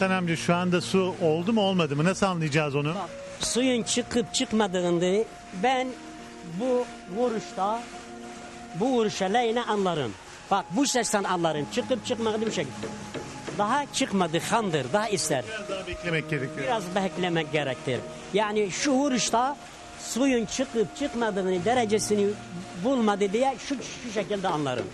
Hasan amca şu anda su oldu mu olmadı mı? Nasıl anlayacağız onu? Suyun çıkıp çıkmadığını ben bu vuruşta bu vuruşa lehine anlarım. Bak bu sesten anlarım. Çıkıp çıkmadığı bir şekilde. Daha çıkmadı kandır. Daha ister. Biraz daha beklemek gerekiyor. Biraz beklemek gerektir. Yani şu vuruşta suyun çıkıp çıkmadığını derecesini bulmadı diye şu, şu şekilde anlarım.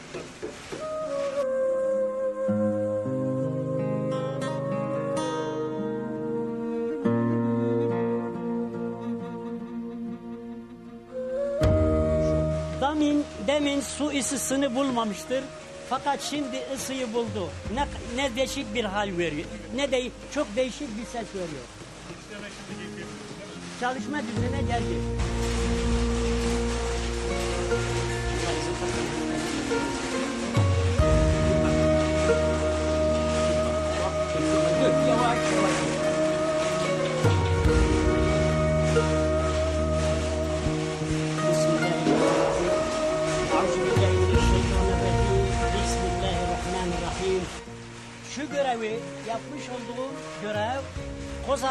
Demin su ısısını bulmamıştır. Fakat şimdi ısıyı buldu. Ne, ne değişik bir hal veriyor. Ne de çok değişik bir ses veriyor. Çalışma düzenine geldi.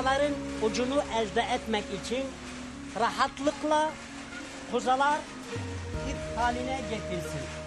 Kozaların ucunu elde etmek için rahatlıkla kozalar ip haline getirsin.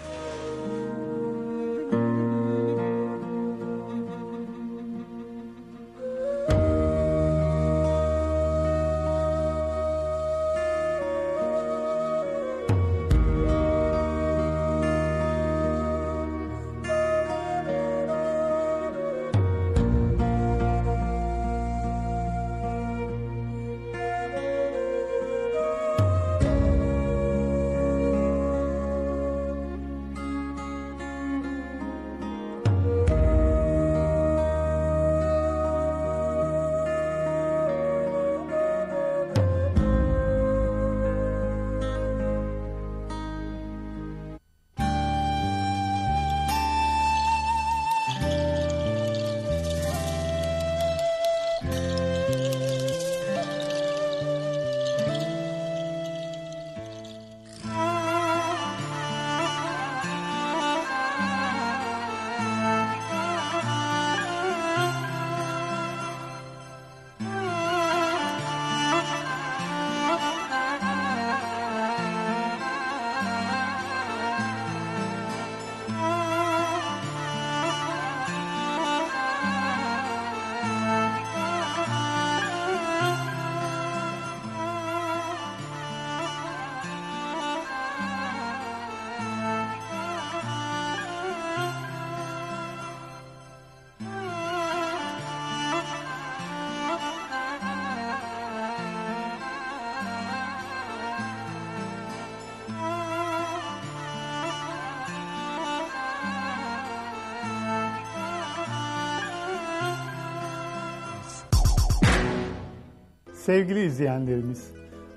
Sevgili izleyenlerimiz,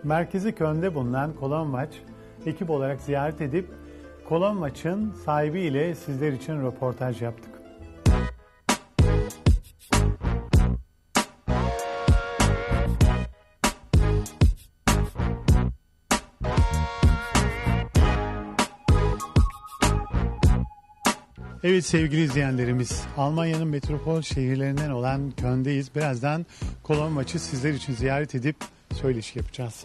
merkezi Köln'de bulunan Kolonmaç ekip olarak ziyaret edip Kolonmaç'ın sahibiyle sizler için röportaj yaptık. Evet sevgili izleyenlerimiz, Almanya'nın metropol şehirlerinden olan Köln'deyiz. Birazdan Kolon maçı sizler için ziyaret edip söyleşi yapacağız.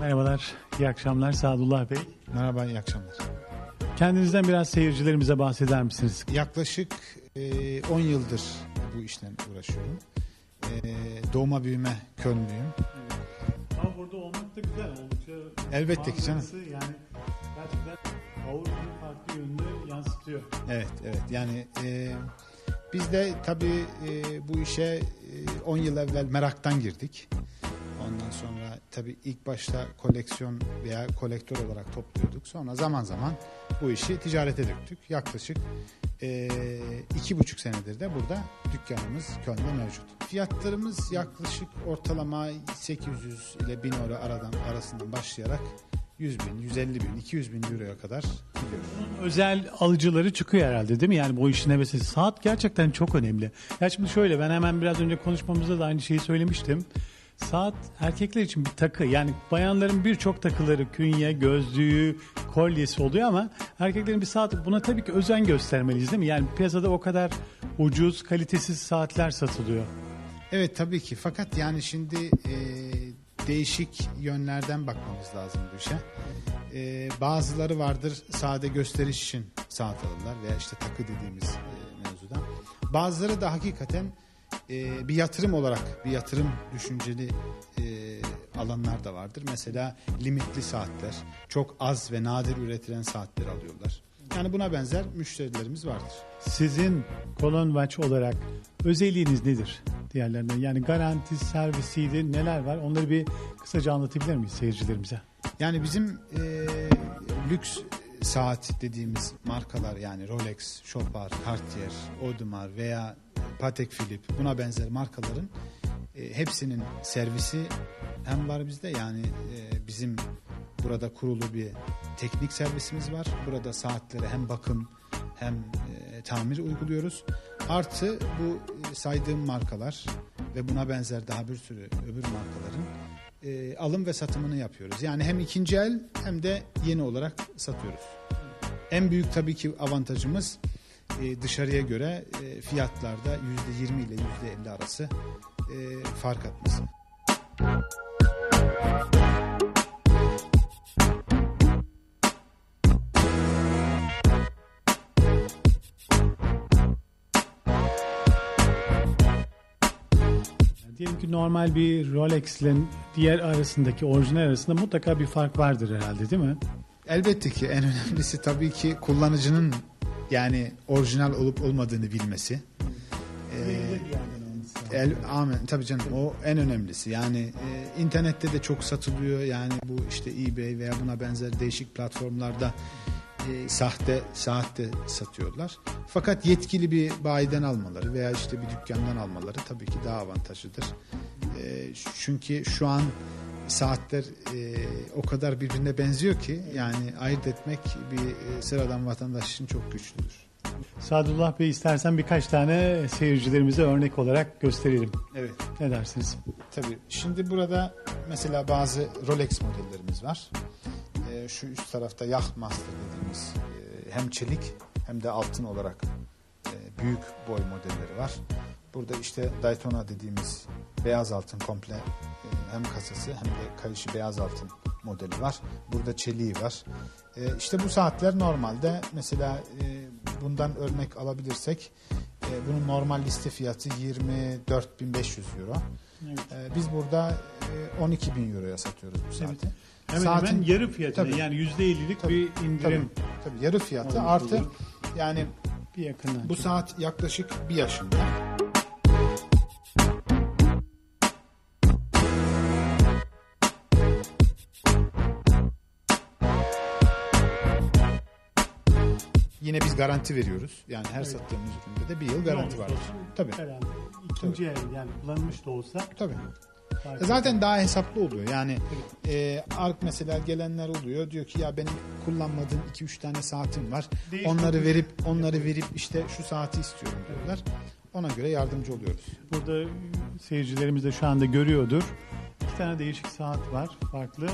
Merhabalar, iyi akşamlar Sadullah Bey. Merhaba, iyi akşamlar. Kendinizden biraz seyircilerimize bahseder misiniz? Yaklaşık e, 10 yıldır bu işle uğraşıyorum. E, doğma büyüme Kölnlüyüm. Ama burada olmak da güzel. Oldukça Elbette ki canım. Yani gerçekten Avrupa'nın farklı yönünü yansıtıyor. Evet, evet. Yani e, biz de tabii e, bu işe e, 10 yıl evvel meraktan girdik. Ondan sonra tabii ilk başta koleksiyon veya kolektör olarak topluyorduk. Sonra zaman zaman bu işi ticarete döktük. Yaklaşık e, iki buçuk senedir de burada dükkanımız Köln'de mevcut. Fiyatlarımız yaklaşık ortalama 800 ile 1000 euro aradan, arasından başlayarak 100 bin, 150 bin, 200 bin euroya kadar gidiyor. özel alıcıları çıkıyor herhalde değil mi? Yani bu işin hevesi. Saat gerçekten çok önemli. Ya şimdi şöyle ben hemen biraz önce konuşmamızda da aynı şeyi söylemiştim. Saat erkekler için bir takı. Yani bayanların birçok takıları, künye, gözlüğü, kolyesi oluyor ama erkeklerin bir saat buna tabii ki özen göstermeliyiz değil mi? Yani piyasada o kadar ucuz, kalitesiz saatler satılıyor. Evet tabii ki fakat yani şimdi e, değişik yönlerden bakmamız lazım bu işe. E, bazıları vardır sade gösteriş için saat alırlar veya işte takı dediğimiz e, mevzuda. Bazıları da hakikaten e, bir yatırım olarak bir yatırım düşünceli e, alanlar da vardır. Mesela limitli saatler, çok az ve nadir üretilen saatler alıyorlar. Yani buna benzer müşterilerimiz vardır. Sizin Kolon Watch olarak özelliğiniz nedir diğerlerinden? Yani garanti, servisiydi, neler var? Onları bir kısaca anlatabilir miyiz seyircilerimize? Yani bizim e, lüks saat dediğimiz markalar yani Rolex, Chopard, Cartier, Audemars veya Patek Philippe buna benzer markaların e, hepsinin servisi hem var bizde yani e, bizim burada kurulu bir teknik servisimiz var. Burada saatlere hem bakım hem e, tamir uyguluyoruz. Artı bu e, saydığım markalar ve buna benzer daha bir sürü öbür markaların e, alım ve satımını yapıyoruz. Yani hem ikinci el hem de yeni olarak satıyoruz. En büyük tabii ki avantajımız dışarıya göre e, fiyatlarda %20 ile %50 arası e, fark atması. Diyelim ki normal bir Rolex ile diğer arasındaki orijinal arasında mutlaka bir fark vardır herhalde değil mi? Elbette ki en önemlisi tabii ki kullanıcının yani orijinal olup olmadığını bilmesi. El, amen tabii canım o en önemlisi yani e, internette de çok satılıyor yani bu işte eBay veya buna benzer değişik platformlarda e, sahte saatte satıyorlar. Fakat yetkili bir bayiden almaları veya işte bir dükkandan almaları tabii ki daha avantajlıdır. E, çünkü şu an saatler e, o kadar birbirine benziyor ki yani ayırt etmek bir e, sıradan vatandaş için çok güçlüdür. Sadullah Bey istersen birkaç tane seyircilerimize örnek olarak gösterelim. Evet. Ne dersiniz? Tabii. Şimdi burada mesela bazı Rolex modellerimiz var. Ee, şu üst tarafta Yachtmaster dediğimiz e, hem çelik hem de altın olarak e, büyük boy modelleri var. Burada işte Daytona dediğimiz beyaz altın komple e, hem kasası hem de kayışı beyaz altın modeli var. Burada çeliği var. E, işte bu saatler normalde mesela e, bundan örnek alabilirsek bunun normal liste fiyatı 24.500 euro. E, biz burada e, 12.000 euroya satıyoruz bu saati. Hemen Saatin- hemen yarı fiyatına Tabii. yani %50'lik bir indirim Tabii, tabii yarı fiyatı artı yani bir yakından. bu saat yaklaşık bir yaşında. Yine biz garanti veriyoruz. Yani her sattığımız üründe de bir yıl garanti var. Tabii. Herhalde. İkinci el yani kullanılmış da olsa Tabii. fark E Zaten daha hesaplı oluyor. Yani e, ark mesela gelenler oluyor. Diyor ki ya benim kullanmadığım 2-3 tane saatim var. Değişik onları bir- verip onları verip işte şu saati istiyorum diyorlar. Ona göre yardımcı oluyoruz. Burada seyircilerimiz de şu anda görüyordur. İki tane değişik saat var farklı.